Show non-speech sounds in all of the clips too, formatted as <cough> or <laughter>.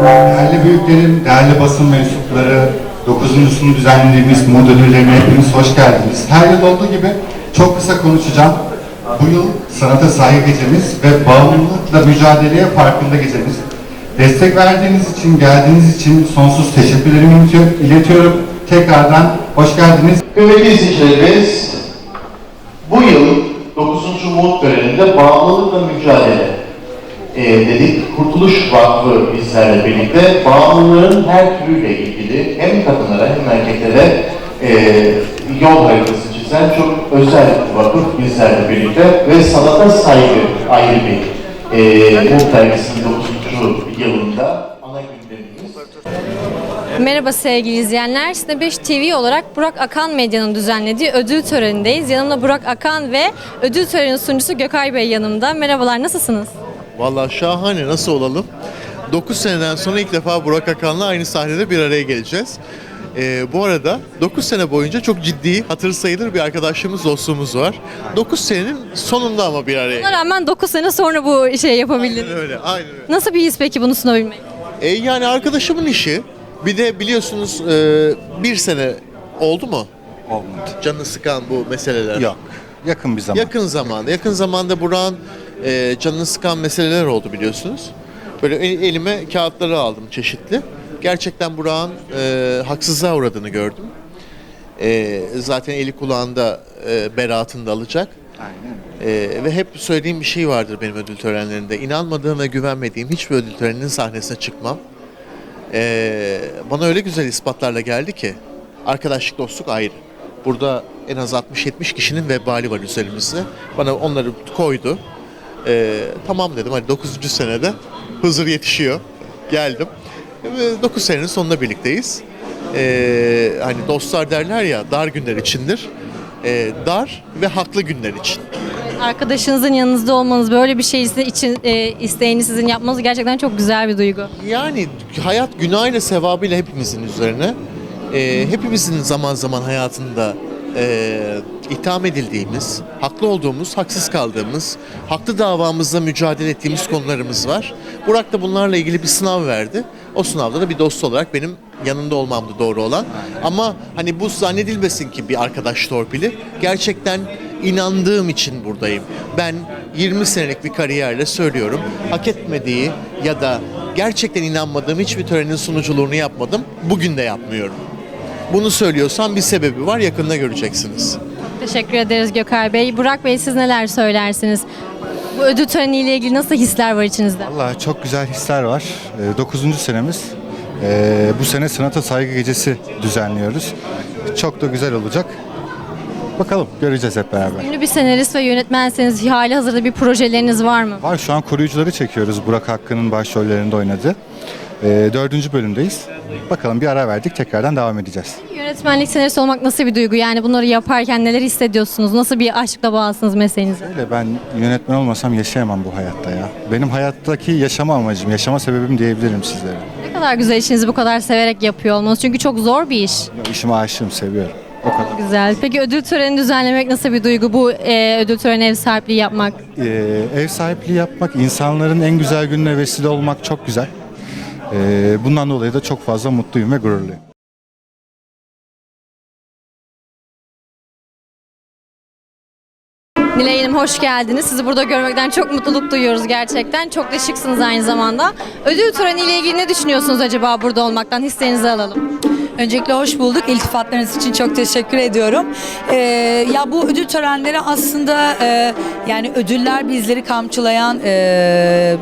Değerli büyüklerim, değerli basın mensupları, 9.sunu düzenlediğimiz Mood Ödülleri'ne hepiniz hoş geldiniz. Her yıl olduğu gibi çok kısa konuşacağım. Bu yıl sanata saygı gecemiz ve bağımlılıkla mücadeleye farkında gecemiz. Destek verdiğiniz için, geldiğiniz için sonsuz teşekkürlerimi iletiyor- iletiyorum. Tekrardan hoş geldiniz. Kıymetli izleyicilerimiz, bu yıl 9. Umut töreninde bağımlılıkla mücadele e, dedik. Kurtuluş Vakfı bizlerle birlikte bağımlılığın her türüyle ilgili hem kadınlara hem erkeklere e, yol haritası çizen çok özel vakıf bizlerle birlikte ve sanata saygı ayrı bir e, Umut dergisinin 9. yılında ana gündemimiz. Merhaba sevgili izleyenler. Sine 5 TV olarak Burak Akan Medya'nın düzenlediği ödül törenindeyiz. Yanımda Burak Akan ve ödül töreninin sunucusu Gökay Bey yanımda. Merhabalar, nasılsınız? Vallahi şahane nasıl olalım? 9 seneden sonra ilk defa Burak Akan'la aynı sahnede bir araya geleceğiz. Ee, bu arada 9 sene boyunca çok ciddi, hatır sayılır bir arkadaşlığımız, dostluğumuz var. 9 senenin sonunda ama bir araya Buna rağmen 9 sene sonra bu şeyi yapabildiniz. Aynen öyle, aynen öyle. Nasıl bir his peki bunu sunabilmek? E, yani arkadaşımın işi, bir de biliyorsunuz e, bir sene oldu mu? Olmadı. Canını sıkan bu meseleler. Yok. Yakın bir zaman. Yakın zamanda, yakın zamanda Burak'ın e, canını sıkan meseleler oldu biliyorsunuz. Böyle el- elime kağıtları aldım çeşitli. Gerçekten Burak'ın e, haksızlığa uğradığını gördüm. E, zaten eli kulağında e, beraatını da alacak. Aynen. E, ve hep söylediğim bir şey vardır benim ödül törenlerinde. İnanmadığım ve güvenmediğim hiçbir ödül töreninin sahnesine çıkmam. E, bana öyle güzel ispatlarla geldi ki arkadaşlık dostluk ayrı. Burada en az 60-70 kişinin vebali var üzerimizde. Bana onları koydu. E, tamam dedim hadi 9. senede huzur yetişiyor. Geldim. Ve 9 senenin sonunda birlikteyiz. E, hani dostlar derler ya dar günler içindir. E, dar ve haklı günler için. Arkadaşınızın yanınızda olmanız, böyle bir şey için e, isteğini sizin yapmanız gerçekten çok güzel bir duygu. Yani hayat günahıyla sevabıyla hepimizin üzerine. Ee, hepimizin zaman zaman hayatında e, itham edildiğimiz, haklı olduğumuz, haksız kaldığımız, haklı davamızla mücadele ettiğimiz konularımız var. Burak da bunlarla ilgili bir sınav verdi. O sınavda da bir dost olarak benim yanında olmamdı doğru olan. Ama hani bu zannedilmesin ki bir arkadaş torpili. Gerçekten inandığım için buradayım. Ben 20 senelik bir kariyerle söylüyorum. Hak etmediği ya da gerçekten inanmadığım hiçbir törenin sunuculuğunu yapmadım. Bugün de yapmıyorum. Bunu söylüyorsam bir sebebi var. Yakında göreceksiniz. Teşekkür ederiz Gökay Bey. Burak Bey siz neler söylersiniz? Bu ödül töreniyle ilgili nasıl hisler var içinizde? Vallahi çok güzel hisler var. 9. senemiz. Ee, bu sene Sanata Saygı Gecesi düzenliyoruz. Çok da güzel olacak. Bakalım göreceğiz hep beraber. Ünlü bir senarist ve yönetmenseniz hali hazırda bir projeleriniz var mı? Var şu an koruyucuları çekiyoruz. Burak Hakkı'nın başrollerinde oynadığı. Ee, dördüncü bölümdeyiz. Bakalım bir ara verdik tekrardan devam edeceğiz. Yönetmenlik senarist olmak nasıl bir duygu? Yani bunları yaparken neler hissediyorsunuz? Nasıl bir aşkla bağlısınız mesleğinize? Öyle ben yönetmen olmasam yaşayamam bu hayatta ya. Benim hayattaki yaşama amacım, yaşama sebebim diyebilirim sizlere. Ne kadar güzel işinizi bu kadar severek yapıyor olmanız. Çünkü çok zor bir iş. Ya, İşime aşığım, seviyorum. O kadar. Güzel. Peki ödül töreni düzenlemek nasıl bir duygu? Bu e, ödül töreni ev sahipliği yapmak. Ee, ev sahipliği yapmak, insanların en güzel gününe vesile olmak çok güzel. Ee, bundan dolayı da çok fazla mutluyum ve gururluyum. Nilay Hanım hoş geldiniz. Sizi burada görmekten çok mutluluk duyuyoruz gerçekten. Çok da şıksınız aynı zamanda. Ödül töreniyle ilgili ne düşünüyorsunuz acaba burada olmaktan? Hislerinizi alalım. Öncelikle hoş bulduk. İltifatlarınız için çok teşekkür ediyorum. Ee, ya bu ödül törenleri aslında e, yani ödüller bizleri kamçılayan e,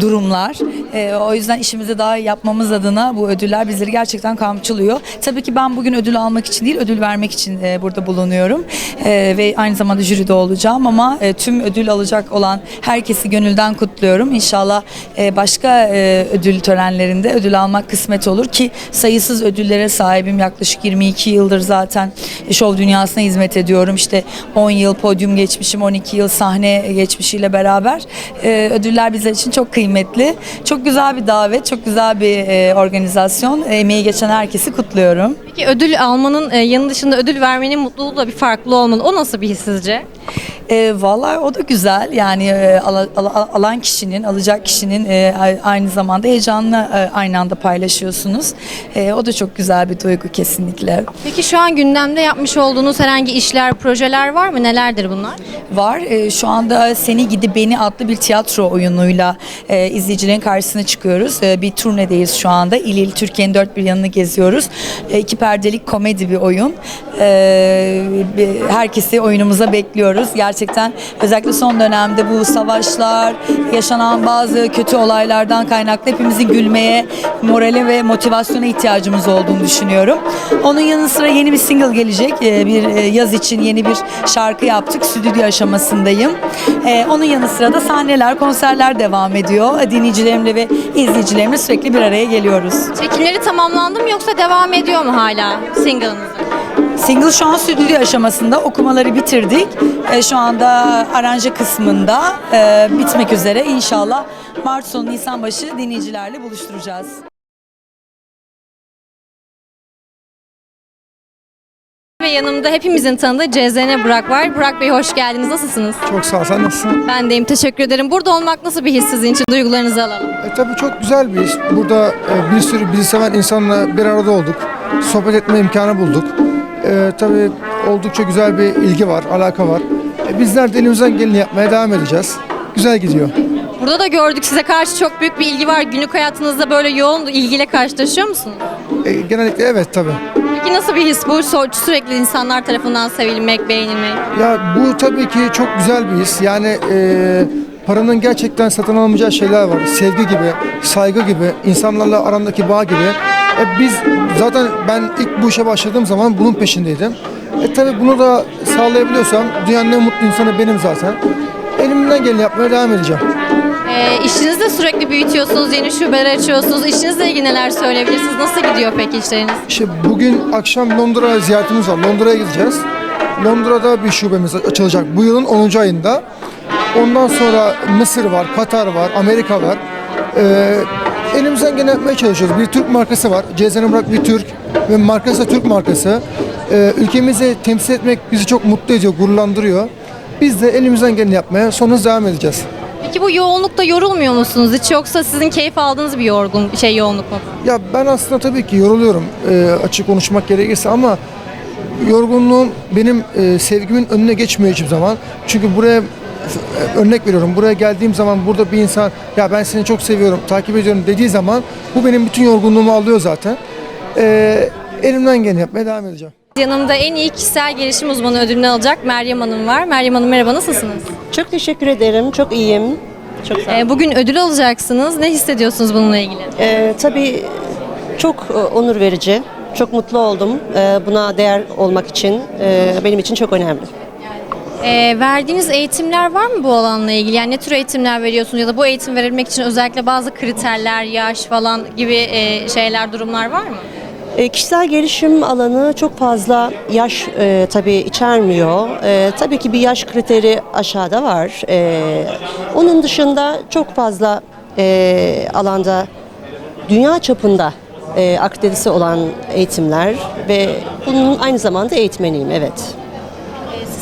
durumlar. E, o yüzden işimizi daha yapmamız adına bu ödüller bizleri gerçekten kamçılıyor. Tabii ki ben bugün ödül almak için değil, ödül vermek için e, burada bulunuyorum. E, ve aynı zamanda jüride olacağım ama e, tüm ödül alacak olan herkesi gönülden kutluyorum. İnşallah e, başka e, ödül törenlerinde ödül almak kısmet olur ki sayısız ödüllere sahibim. Yaklaşık 22 yıldır zaten şov dünyasına hizmet ediyorum. İşte 10 yıl podyum geçmişim, 12 yıl sahne geçmişiyle beraber e, ödüller bizler için çok kıymetli. Çok güzel bir davet, çok güzel bir e, organizasyon. Emeği geçen herkesi kutluyorum. Peki ödül almanın e, yanı dışında ödül vermenin mutluluğu da bir farklı olmalı. O nasıl bir his sizce? E, vallahi o da güzel. Yani e, ala- ala- alan kişinin, alacak kişinin e, aynı zamanda heyecanla e, aynı anda paylaşıyorsunuz. E, o da çok güzel bir duygu kesinlikle. Peki şu an gündemde yapmış olduğunuz herhangi işler, projeler var mı? Nelerdir bunlar? Var. E, şu anda Seni Gidi Beni adlı bir tiyatro oyunuyla e, izleyicilerin karşısına çıkıyoruz. E, bir turnedeyiz şu anda. İl il Türkiye'nin dört bir yanını geziyoruz. E, iki perdelik komedi bir oyun. E, herkesi oyunumuza bekliyoruz. Gerçekten özellikle son dönemde bu savaşlar, yaşanan bazı kötü olaylardan kaynaklı hepimizin gülmeye, morale ve motivasyona ihtiyacımız olduğunu düşünüyorum. Onun yanı sıra yeni bir single gelecek. E, bir e, yaz için yeni bir şarkı yaptık. Stüdyo aşamasındayım. E, onun yanı sıra da sahneler, konserler devam ediyor. Dinleyicilerimle ve izleyicilerimle sürekli bir araya geliyoruz. Çekimleri tamamlandı mı yoksa devam ediyor mu hala single'ınızın? Single şu an stüdyo aşamasında okumaları bitirdik. E, şu anda aranje kısmında e, bitmek üzere. İnşallah Mart sonu Nisan başı dinleyicilerle buluşturacağız. Ve yanımda hepimizin tanıdığı CZN Burak var. Burak Bey hoş geldiniz. Nasılsınız? Çok sağ ol. Sen nasılsın? Ben deyim. Teşekkür ederim. Burada olmak nasıl bir his sizin için? Duygularınızı alalım. E, tabii çok güzel bir iş. Burada e, bir sürü bizi seven insanla bir arada olduk. Sohbet etme imkanı bulduk. E, tabii oldukça güzel bir ilgi var, alaka var. E, bizler de elimizden geleni yapmaya devam edeceğiz. Güzel gidiyor. Burada da gördük size karşı çok büyük bir ilgi var. Günlük hayatınızda böyle yoğun ilgiyle karşılaşıyor musunuz? E, genellikle evet tabii. Peki nasıl bir his bu? Sü- Sürekli insanlar tarafından sevilmek, beğenilmek. Ya bu tabii ki çok güzel bir his. Yani e, paranın gerçekten satın alamayacağı şeyler var. Sevgi gibi, saygı gibi, insanlarla arandaki bağ gibi. E, biz zaten ben ilk bu işe başladığım zaman bunun peşindeydim. E tabii bunu da sağlayabiliyorsam dünyanın en mutlu insanı benim zaten. Elimden geleni yapmaya devam edeceğim. Ee, işinizi de sürekli büyütüyorsunuz, yeni şubeler açıyorsunuz. İşinizle ilgili neler söyleyebilirsiniz? Nasıl gidiyor peki işleriniz? İşte bugün akşam Londra ziyaretimiz var. Londra'ya gideceğiz. Londra'da bir şubemiz açılacak bu yılın 10. ayında. Ondan sonra Mısır var, Katar var, Amerika var. Ee, elimizden gene yapmaya çalışıyoruz. Bir Türk markası var. CZN Burak bir Türk ve markası da Türk markası. Ee, ülkemizi temsil etmek bizi çok mutlu ediyor, gururlandırıyor. Biz de elimizden geleni yapmaya sonuna devam edeceğiz. Peki bu yoğunlukta yorulmuyor musunuz hiç yoksa sizin keyif aldığınız bir yorgun şey yoğunluk mu? Ya ben aslında tabii ki yoruluyorum e, açık konuşmak gerekirse ama yorgunluğum benim e, sevgimin önüne geçmiyor hiçbir zaman. Çünkü buraya örnek veriyorum buraya geldiğim zaman burada bir insan ya ben seni çok seviyorum takip ediyorum dediği zaman bu benim bütün yorgunluğumu alıyor zaten. E, elimden geleni yapmaya devam edeceğim. Yanımda en iyi kişisel gelişim uzmanı ödülünü alacak Meryem Hanım var. Meryem Hanım merhaba nasılsınız? Çok teşekkür ederim. Çok iyiyim. Çok sağ olun. Ee, bugün ödül alacaksınız. Ne hissediyorsunuz bununla ilgili? Ee, tabii çok e, onur verici. Çok mutlu oldum. Ee, buna değer olmak için. e, benim için çok önemli. Ee, verdiğiniz eğitimler var mı bu alanla ilgili? Yani ne tür eğitimler veriyorsunuz ya da bu eğitim verilmek için özellikle bazı kriterler, yaş falan gibi e, şeyler, durumlar var mı? E, kişisel gelişim alanı çok fazla yaş e, tabii içermiyor. E, tabii ki bir yaş kriteri aşağıda var. E, onun dışında çok fazla e, alanda dünya çapında e, akreditesi olan eğitimler ve bunun aynı zamanda eğitmeniyim evet.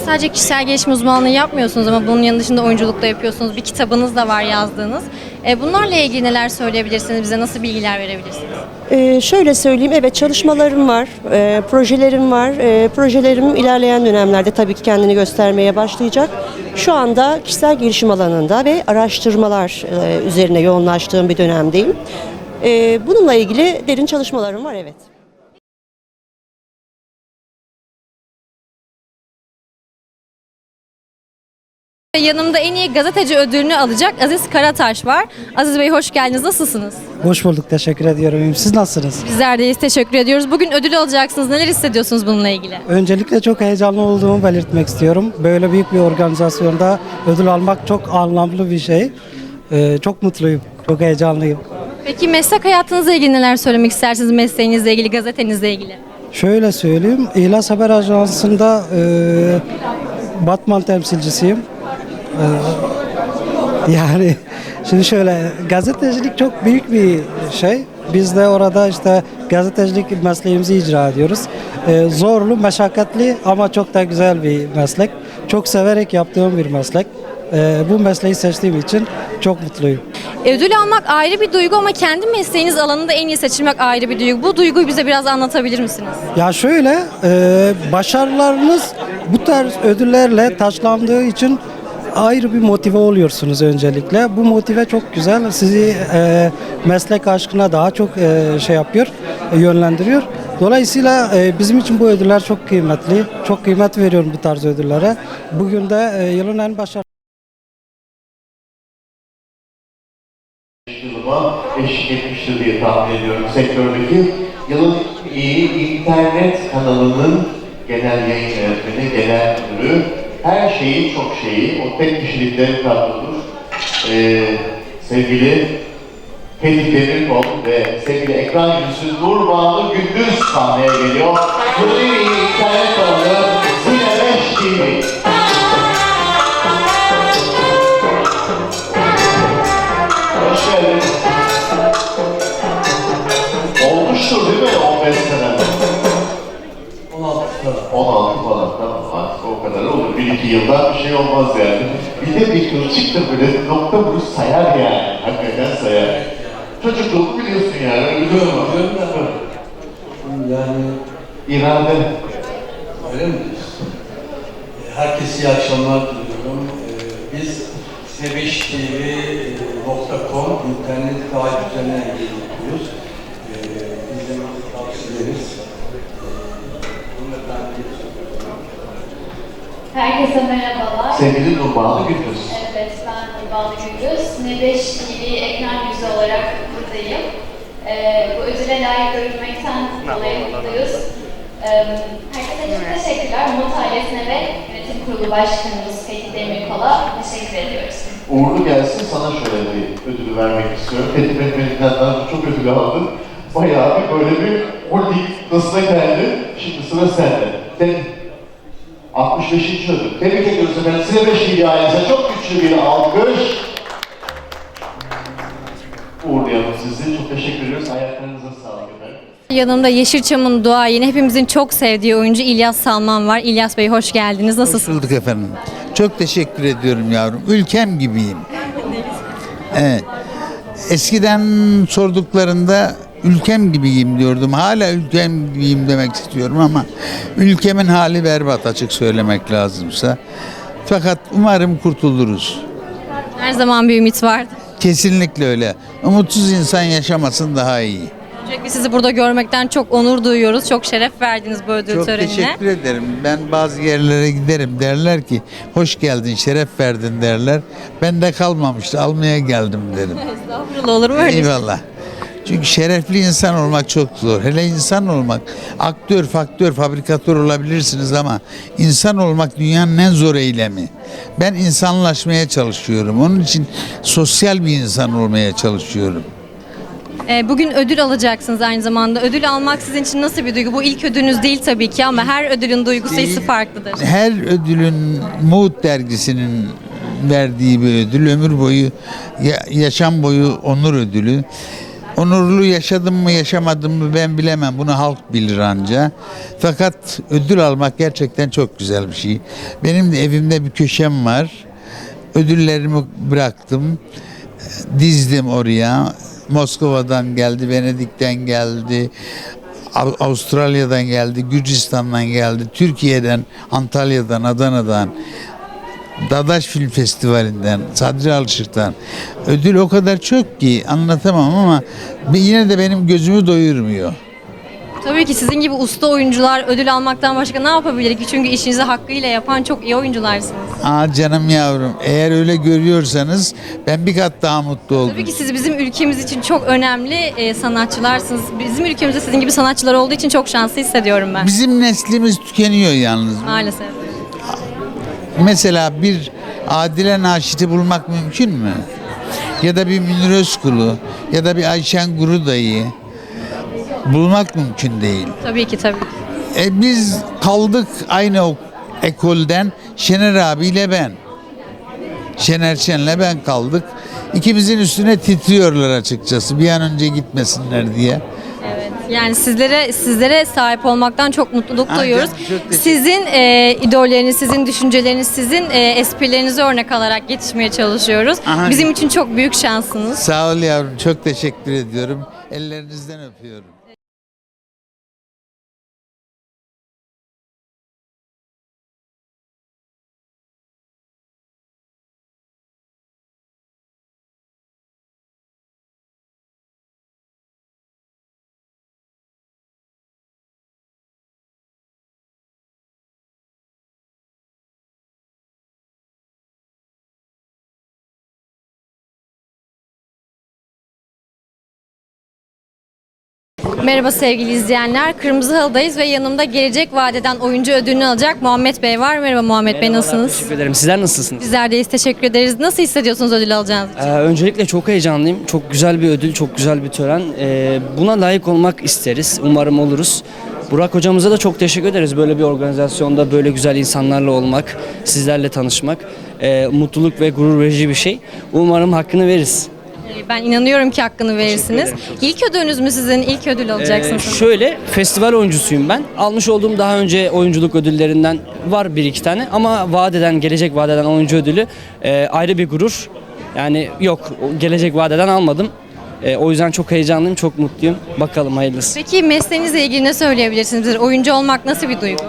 Sadece kişisel gelişim uzmanlığı yapmıyorsunuz ama bunun yanı dışında oyunculuk da yapıyorsunuz. Bir kitabınız da var yazdığınız. E, bunlarla ilgili neler söyleyebilirsiniz? Bize nasıl bilgiler verebilirsiniz? Ee, şöyle söyleyeyim, evet çalışmalarım var, e, projelerim var. E, projelerim ilerleyen dönemlerde tabii ki kendini göstermeye başlayacak. Şu anda kişisel gelişim alanında ve araştırmalar e, üzerine yoğunlaştığım bir dönemdeyim. E, bununla ilgili derin çalışmalarım var, evet. Yanımda en iyi gazeteci ödülünü alacak Aziz Karataş var. Aziz Bey hoş geldiniz. Nasılsınız? Hoş bulduk, teşekkür ediyorum. Siz nasılsınız? Bizler deyiz. Teşekkür ediyoruz. Bugün ödül alacaksınız. Neler hissediyorsunuz bununla ilgili? Öncelikle çok heyecanlı olduğumu belirtmek istiyorum. Böyle büyük bir organizasyonda ödül almak çok anlamlı bir şey. Ee, çok mutluyum, çok heyecanlıyım. Peki meslek hayatınızla ilgili neler söylemek istersiniz? Mesleğinizle ilgili, gazetenizle ilgili. Şöyle söyleyeyim, İhlas Haber Ajansı'nda e, Batman temsilcisiyim. Ee, yani şimdi şöyle gazetecilik çok büyük bir şey. Biz de orada işte gazetecilik mesleğimizi icra ediyoruz. Ee, zorlu, meşakkatli ama çok da güzel bir meslek. Çok severek yaptığım bir meslek. Ee, bu mesleği seçtiğim için çok mutluyum. Ödül almak ayrı bir duygu ama kendi mesleğiniz alanında en iyi seçilmek ayrı bir duygu. Bu duyguyu bize biraz anlatabilir misiniz? Ya şöyle, e, başarılarınız bu tarz ödüllerle taçlandığı için ayrı bir motive oluyorsunuz öncelikle. Bu motive çok güzel. Sizi e, meslek aşkına daha çok e, şey yapıyor, e, yönlendiriyor. Dolayısıyla e, bizim için bu ödüller çok kıymetli. Çok kıymet veriyorum bu tarz ödüllere. Bugün de e, yılın en başarılı yılıma eşlik etmiştir diye tahmin ediyorum sektördeki. Yılın iyi internet kanalının genel yayın yönetmeni, genel müdürü, her şeyi çok şeyi, o tek kişiliklerin kadrodur. Ee, sevgili Fethi Demirkol ve sevgili ekran yüzü Nur Bağlı Gündüz sahneye geliyor. İyi internet kanalı 5 TV. Hoş geldin. Olmuştur değil mi 15 sene? Bir iki yılda bir şey olmaz yani. Bir de bir kılçık da böyle nokta vuruş sayar yani. Hakikaten sayar. Çocukluğumu biliyorsun yani. Biliyorum Biliyorum da yani İrade. öyle mi diyorsun? E, Herkese iyi akşamlar diliyorum. Ee, Biz sebeştv.com internet kayıt üzerinden yayınlıyoruz. Ee, İzlemenizi tavsiye ederiz. Ee, Hanımefendi Herkese merhabalar. Sevgili Nur Bağlı Gündüz. Evet, ben Nurballı Gündüz. Ne5 TV ekran yüzü olarak buradayım. Ee, bu ödüle layık görülmekten dolayı mutluyuz. Ee, herkese çok teşekkürler. Umut ailesine ve yönetim kurulu başkanımız Fethi Demirkol'a teşekkür ediyoruz. Uğurlu gelsin sana şöyle bir ödülü vermek istiyorum. Fethi Mehmet'ten daha çok ödül aldım. Bayağı bir böyle bir holding nasıl geldi. Şimdi sıra sende. Sen 65. ödül. Tebrik ediyoruz efendim. Size 5 iyi ailenize çok güçlü bir alkış. Uğurlayalım sizi. Çok teşekkür ediyoruz. Ayaklarınıza sağlık efendim. Yanımda Yeşilçam'ın duayeni, hepimizin çok sevdiği oyuncu İlyas Salman var. İlyas Bey hoş geldiniz. Hoş Nasılsınız? bulduk efendim. Çok teşekkür ediyorum yavrum. Ülkem gibiyim. <laughs> Evet. Eskiden sorduklarında ülkem gibiyim diyordum. Hala ülkem gibiyim demek istiyorum ama ülkemin hali berbat açık söylemek lazımsa. Fakat umarım kurtuluruz. Her zaman bir ümit vardı. Kesinlikle öyle. Umutsuz insan yaşamasın daha iyi. Öncelikle sizi burada görmekten çok onur duyuyoruz. Çok şeref verdiniz bu ödül Çok törenine. teşekkür ederim. Ben bazı yerlere giderim derler ki hoş geldin, şeref verdin derler. Ben de kalmamıştı almaya geldim derim. <laughs> Estağfurullah olur mu öyle şey? Eyvallah. Çünkü şerefli insan olmak çok zor. Hele insan olmak. Aktör, faktör, fabrikatör olabilirsiniz ama insan olmak dünyanın en zor eylemi. Ben insanlaşmaya çalışıyorum. Onun için sosyal bir insan olmaya çalışıyorum. Ee, bugün ödül alacaksınız aynı zamanda. Ödül almak sizin için nasıl bir duygu? Bu ilk ödülünüz değil tabii ki ama her ödülün duygu sayısı farklıdır. Her ödülün Mood dergisinin verdiği bir ödül. Ömür boyu, ya- yaşam boyu onur ödülü. Onurlu yaşadım mı yaşamadım mı ben bilemem. Bunu halk bilir anca. Fakat ödül almak gerçekten çok güzel bir şey. Benim de evimde bir köşem var. Ödüllerimi bıraktım. Dizdim oraya. Moskova'dan geldi, Venedik'ten geldi. Av- Avustralya'dan geldi, Gürcistan'dan geldi, Türkiye'den, Antalya'dan, Adana'dan, Dadaş Film Festivali'nden, Sadri Alışık'tan. Ödül o kadar çok ki anlatamam ama yine de benim gözümü doyurmuyor. Tabii ki sizin gibi usta oyuncular ödül almaktan başka ne yapabilir ki? Çünkü işinizi hakkıyla yapan çok iyi oyuncularsınız. Aa canım yavrum eğer öyle görüyorsanız ben bir kat daha mutlu oldum. Tabii ki siz bizim ülkemiz için çok önemli e, sanatçılarsınız. Bizim ülkemizde sizin gibi sanatçılar olduğu için çok şanslı hissediyorum ben. Bizim neslimiz tükeniyor yalnız. Maalesef. Mesela bir Adile Naşit'i bulmak mümkün mü? Ya da bir Münir Özkul'u ya da bir Ayşen Gurudayı bulmak mümkün değil. Tabii ki tabii ki. E biz kaldık aynı o ekolden Şener abiyle ben. Şener Şen'le ben kaldık. İkimizin üstüne titriyorlar açıkçası bir an önce gitmesinler diye. Yani sizlere sizlere sahip olmaktan çok mutluluk Ah duyuyoruz. canım, çok teşekkür- Sizin e, idolleriniz, sizin düşünceleriniz, sizin e, esprilerinizi örnek alarak yetişmeye çalışıyoruz. Aha. Bizim için çok büyük şansınız. Sağ ol yavrum. Çok teşekkür ediyorum. Ellerinizden öpüyorum. Merhaba sevgili izleyenler. Kırmızı Halı'dayız ve yanımda Gelecek Vadeden oyuncu ödülünü alacak Muhammed Bey var. Merhaba Muhammed Bey nasılsınız? Teşekkür ederim. Sizler nasılsınız? Bizler deyiz. Teşekkür ederiz. Nasıl hissediyorsunuz ödül alacağınız için? Ee, öncelikle çok heyecanlıyım. Çok güzel bir ödül, çok güzel bir tören. Ee, buna layık olmak isteriz. Umarım oluruz. Burak hocamıza da çok teşekkür ederiz. Böyle bir organizasyonda böyle güzel insanlarla olmak, sizlerle tanışmak ee, mutluluk ve gurur verici bir şey. Umarım hakkını veririz. Ee, Ben inanıyorum ki hakkını verirsiniz. İlk ödülünüz mü sizin? İlk ödül Ee, alacaksınız. şöyle festival oyuncusuyum ben. Almış olduğum daha önce oyunculuk ödüllerinden var bir iki tane ama vadeden gelecek vadeden oyuncu ödülü e, ayrı bir gurur. Yani yok o gelecek vadeden almadım. E, o yüzden çok heyecanlıyım, çok mutluyum. Bakalım hayırlısı. Peki mesleğinizle ilgili ne söyleyebilirsiniz? Oyuncu olmak nasıl bir duygu?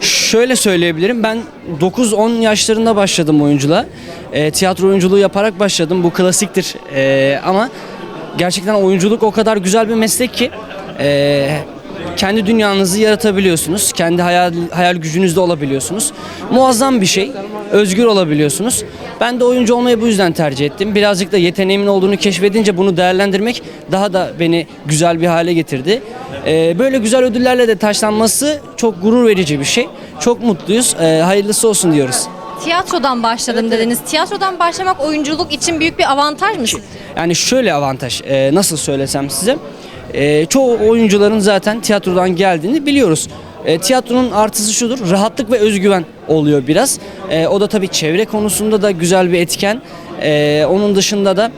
Şöyle söyleyebilirim. Ben 9-10 yaşlarında başladım oyunculuğa. E, tiyatro oyunculuğu yaparak başladım. Bu klasiktir. E, ama gerçekten oyunculuk o kadar güzel bir meslek ki e, kendi dünyanızı yaratabiliyorsunuz. Kendi hayal, hayal gücünüzde olabiliyorsunuz. Muazzam bir şey. Özgür olabiliyorsunuz. Ben de oyuncu olmayı bu yüzden tercih ettim. Birazcık da yeteneğimin olduğunu keşfedince bunu değerlendirmek daha da beni güzel bir hale getirdi. Ee, böyle güzel ödüllerle de taşlanması çok gurur verici bir şey. Çok mutluyuz. Ee, hayırlısı olsun diyoruz. Tiyatrodan başladım dediniz. Tiyatrodan başlamak oyunculuk için büyük bir avantaj mı? sizce? Yani şöyle avantaj, e, nasıl söylesem size. E, çoğu oyuncuların zaten tiyatrodan geldiğini biliyoruz. E, tiyatronun artısı şudur, rahatlık ve özgüven oluyor biraz. E, o da tabii çevre konusunda da güzel bir etken. E, onun dışında da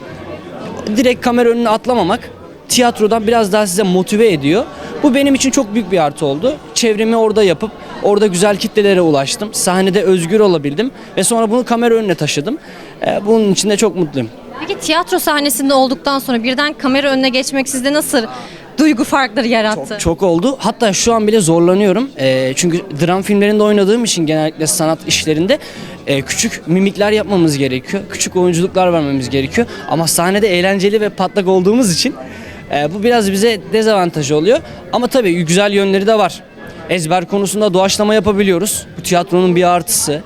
direkt kamera önüne atlamamak tiyatrodan biraz daha size motive ediyor. Bu benim için çok büyük bir artı oldu. Çevremi orada yapıp orada güzel kitlelere ulaştım. Sahnede özgür olabildim ve sonra bunu kamera önüne taşıdım. E, bunun için de çok mutluyum. Peki tiyatro sahnesinde olduktan sonra birden kamera önüne geçmek sizde nasıl duygu farkları yarattı? Çok oldu. Hatta şu an bile zorlanıyorum. Ee, çünkü dram filmlerinde oynadığım için genellikle sanat işlerinde e, küçük mimikler yapmamız gerekiyor. Küçük oyunculuklar vermemiz gerekiyor. Ama sahnede eğlenceli ve patlak olduğumuz için e, bu biraz bize dezavantaj oluyor. Ama tabii güzel yönleri de var. Ezber konusunda doğaçlama yapabiliyoruz. Bu tiyatronun bir artısı.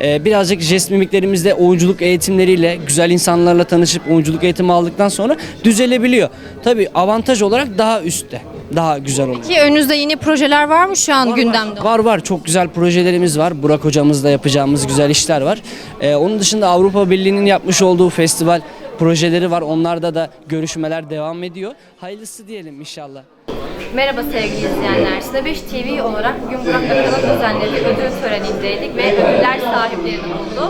Ee, birazcık jest mimiklerimizde oyunculuk eğitimleriyle güzel insanlarla tanışıp oyunculuk eğitimi aldıktan sonra düzelebiliyor. Tabii avantaj olarak daha üstte. Daha güzel oluyor. Ki önünüzde yeni projeler var mı şu an gündemde? Var var çok güzel projelerimiz var. Burak hocamızla yapacağımız güzel işler var. Ee, onun dışında Avrupa Birliği'nin yapmış olduğu festival projeleri var. Onlarda da görüşmeler devam ediyor. Hayırlısı diyelim inşallah. Merhaba sevgili izleyenler. Size 5 TV olarak bugün Burak Akalın düzenlediği ödül törenindeydik ve ödüller sahiplerini buldu.